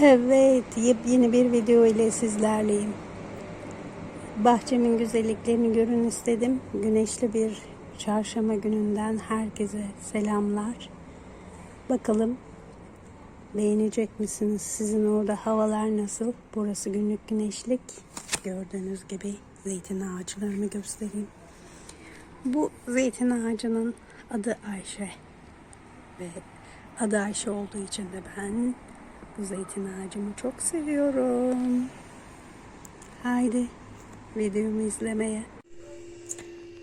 Evet, yepyeni bir video ile sizlerleyim. Bahçemin güzelliklerini görün istedim. Güneşli bir çarşamba gününden herkese selamlar. Bakalım beğenecek misiniz? Sizin orada havalar nasıl? Burası günlük güneşlik. Gördüğünüz gibi zeytin ağaçlarını göstereyim. Bu zeytin ağacının adı Ayşe. Ve adı Ayşe olduğu için de ben bu zeytin ağacımı çok seviyorum. Haydi videomu izlemeye.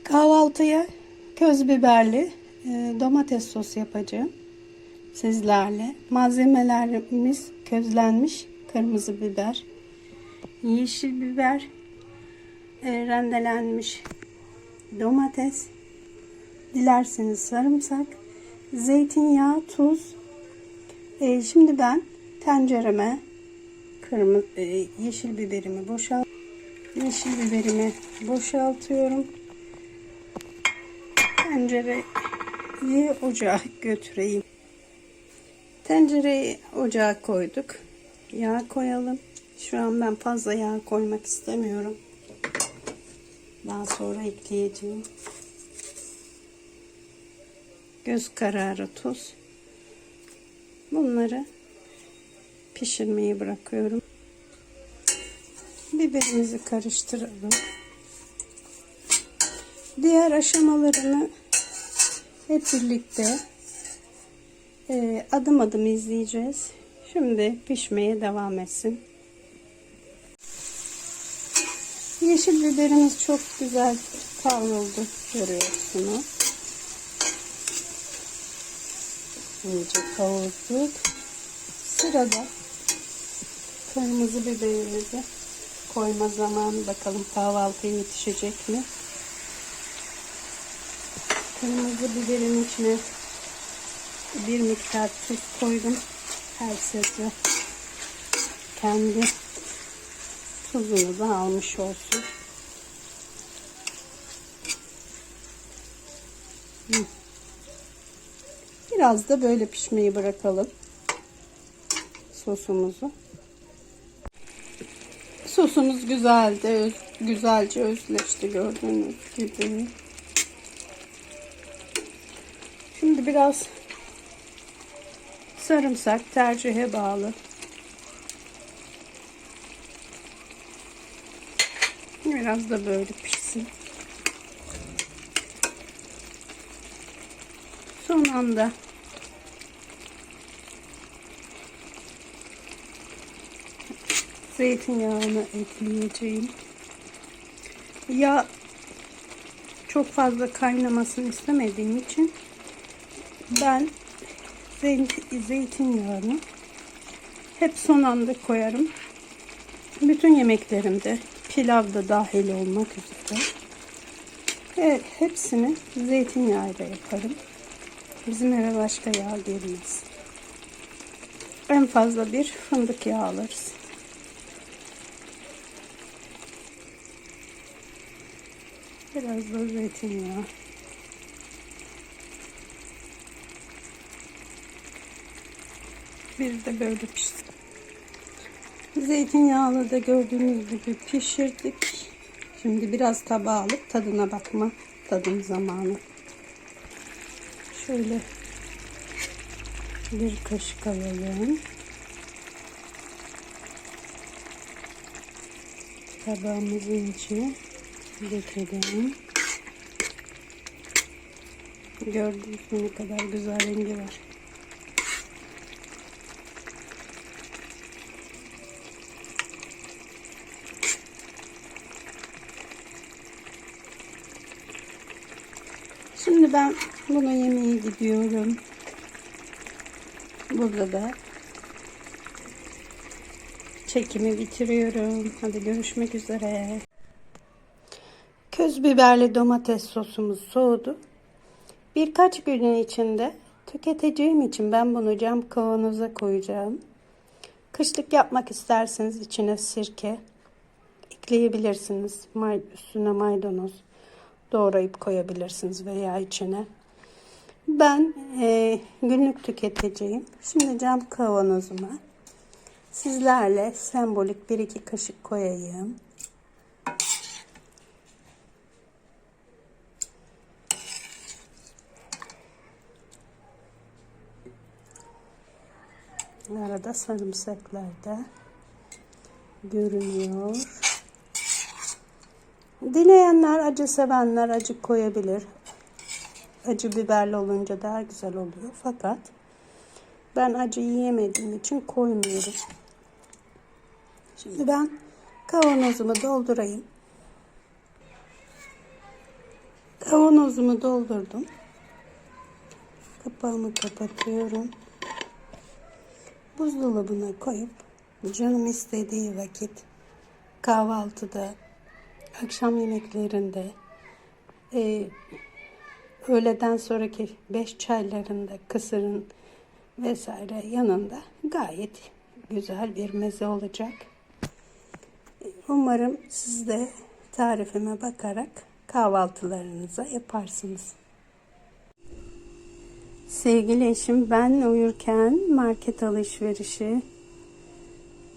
Kahvaltıya köz biberli e, domates sos yapacağım. Sizlerle. Malzemelerimiz közlenmiş kırmızı biber, yeşil biber, e, rendelenmiş domates, dilerseniz sarımsak, zeytinyağı, tuz. E, şimdi ben tencereme kırmızı e, yeşil biberimi boşalt yeşil biberimi boşaltıyorum. Tencereyi ocağa götüreyim. Tencereyi ocağa koyduk. Yağ koyalım. Şu an ben fazla yağ koymak istemiyorum. Daha sonra ekleyeceğim. Göz kararı tuz. Bunları pişirmeyi bırakıyorum. Biberimizi karıştıralım. Diğer aşamalarını hep birlikte e, adım adım izleyeceğiz. Şimdi pişmeye devam etsin. Yeşil biberimiz çok güzel kavruldu görüyorsunuz. İyice kavurduk. Sırada kırmızı biberimizi koyma zamanı bakalım kahvaltıya yetişecek mi? Kırmızı biberin içine bir miktar tuz koydum. Her sırada kendi tuzunu da almış olsun. Biraz da böyle pişmeyi bırakalım sosumuzu. Sosumuz güzeldi. Öz, güzelce özleşti gördüğünüz gibi. Şimdi biraz sarımsak tercihe bağlı. Biraz da böyle pişsin. Son anda zeytinyağını ekleyeceğim. Yağ çok fazla kaynamasını istemediğim için ben zeytinyağını hep son anda koyarım. Bütün yemeklerimde pilavda dahil olmak üzere ve hepsini zeytinyağıyla yaparım. Bizim eve başka yağ girmez. En fazla bir fındık yağı alırız. Biraz da zeytinyağı. Bir de böyle pişsin. Zeytinyağlı da gördüğünüz gibi pişirdik. Şimdi biraz tabağa alıp tadına bakma tadım zamanı. Şöyle bir kaşık alalım. Tabağımızın içine dökelim. Gördüğünüz gibi ne kadar güzel rengi var. Şimdi ben bunu yemeye gidiyorum. Burada da çekimi bitiriyorum. Hadi görüşmek üzere. Köz biberli domates sosumuz soğudu. Birkaç günün içinde tüketeceğim için ben bunu cam kavanoza koyacağım. Kışlık yapmak isterseniz içine sirke ekleyebilirsiniz. May, üstüne maydanoz doğrayıp koyabilirsiniz veya içine. Ben e, günlük tüketeceğim. Şimdi cam kavanozuma sizlerle sembolik bir iki kaşık koyayım. Arada sarımsaklar da görünüyor. Dileyenler, acı sevenler acı koyabilir. Acı biberli olunca daha güzel oluyor. Fakat ben acı yiyemediğim için koymuyorum. Şimdi ben kavanozumu doldurayım. Kavanozumu doldurdum. Kapağımı kapatıyorum. Buzdolabına koyup canım istediği vakit kahvaltıda, akşam yemeklerinde, e, öğleden sonraki beş çaylarında, kısırın vesaire yanında gayet güzel bir meze olacak. Umarım siz de tarifime bakarak kahvaltılarınıza yaparsınız. Sevgili eşim ben uyurken market alışverişi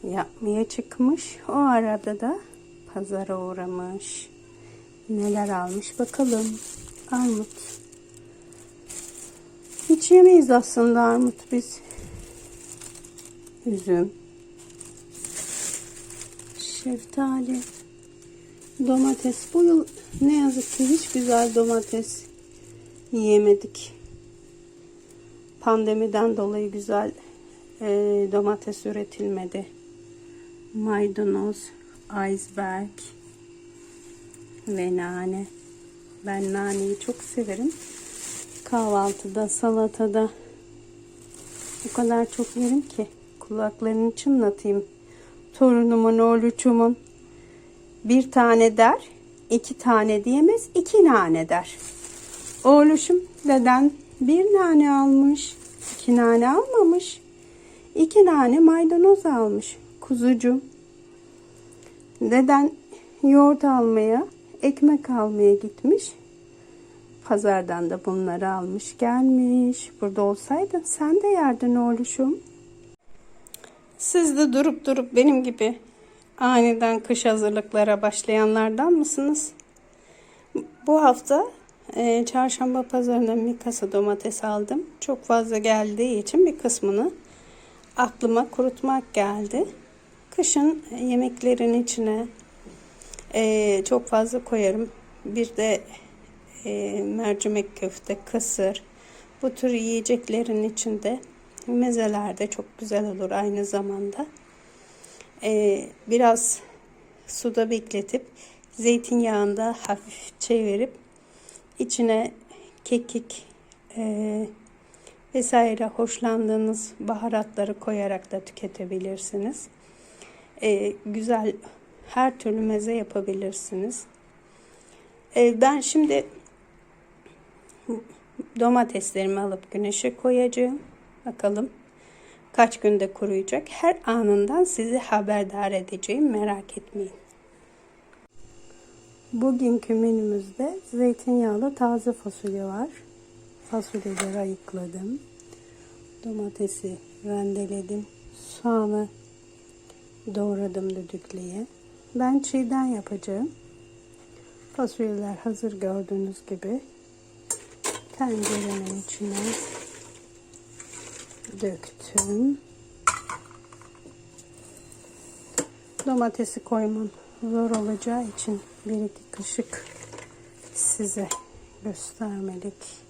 yapmaya çıkmış. O arada da pazara uğramış. Neler almış bakalım. Armut. Hiç yemeyiz aslında armut biz. Üzüm. Şeftali. Domates. Bu yıl ne yazık ki hiç güzel domates yiyemedik. Pandemiden dolayı güzel e, domates üretilmedi. Maydanoz, iceberg ve nane. Ben naneyi çok severim. Kahvaltıda, salatada o kadar çok yerim ki kulaklarını çınlatayım. Torunumun, oğluçumun bir tane der, iki tane diyemez, iki nane der. Oğluşum deden bir nane almış, iki nane almamış. İki tane maydanoz almış kuzucuğum. Deden yoğurt almaya, ekmek almaya gitmiş. Pazardan da bunları almış gelmiş. Burada olsaydın sen de yerdin oğluşum. Siz de durup durup benim gibi aniden kış hazırlıklara başlayanlardan mısınız? Bu hafta e, çarşamba pazarından bir kasa domates aldım. Çok fazla geldiği için bir kısmını aklıma kurutmak geldi. Kışın yemeklerin içine e, çok fazla koyarım. Bir de e, mercimek köfte, kısır bu tür yiyeceklerin içinde mezeler de çok güzel olur aynı zamanda. E, biraz suda bekletip zeytinyağında hafif çevirip içine kekik e, vesaire hoşlandığınız baharatları koyarak da tüketebilirsiniz. E, güzel her türlü meze yapabilirsiniz. E, ben şimdi domateslerimi alıp güneşe koyacağım. Bakalım kaç günde kuruyacak. Her anından sizi haberdar edeceğim. Merak etmeyin. Bugünkü menümüzde zeytinyağlı taze fasulye var. Fasulyeleri ayıkladım. Domatesi rendeledim. Soğanı doğradım düdüklüye. Ben çiğden yapacağım. Fasulyeler hazır gördüğünüz gibi tencerenin içine döktüm. Domatesi koymam zor olacağı için bir iki kaşık size göstermelik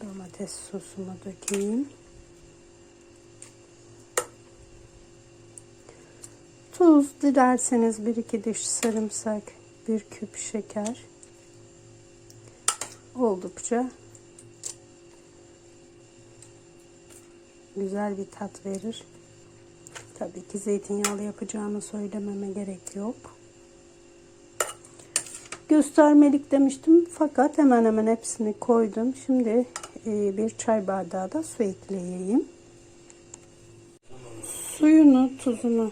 domates sosumu dökeyim. Tuz dilerseniz bir iki diş sarımsak, bir küp şeker. Oldukça güzel bir tat verir. Tabii ki zeytinyağlı yapacağımı söylememe gerek yok. Göstermelik demiştim fakat hemen hemen hepsini koydum. Şimdi e, bir çay bardağı da su ekleyeyim. Suyunu, tuzunu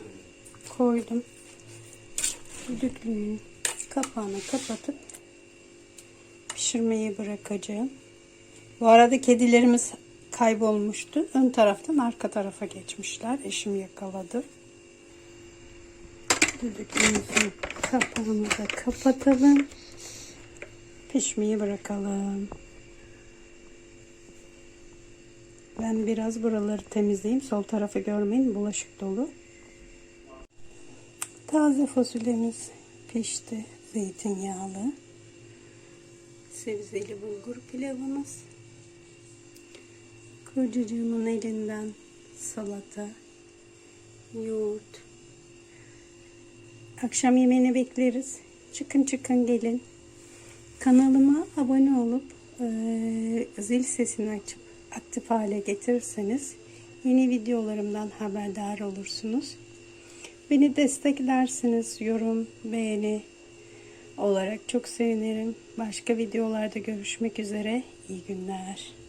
koydum. Düdüklüğün kapağını kapatıp pişirmeyi bırakacağım. Bu arada kedilerimiz kaybolmuştu. Ön taraftan arka tarafa geçmişler. Eşim yakaladı. Düdüklüğümüzün kapağını da kapatalım. Pişmeyi bırakalım. Ben biraz buraları temizleyeyim. Sol tarafı görmeyin. Bulaşık dolu. Taze fasulyemiz pişti. Zeytinyağlı. Sebzeli bulgur pilavımız. Kocacığımın elinden salata, yoğurt. Akşam yemeğini bekleriz. Çıkın çıkın gelin. Kanalıma abone olup eee, zil sesini açıp aktif hale getirirseniz yeni videolarımdan haberdar olursunuz. Beni desteklersiniz. Yorum, beğeni olarak çok sevinirim. Başka videolarda görüşmek üzere. İyi günler.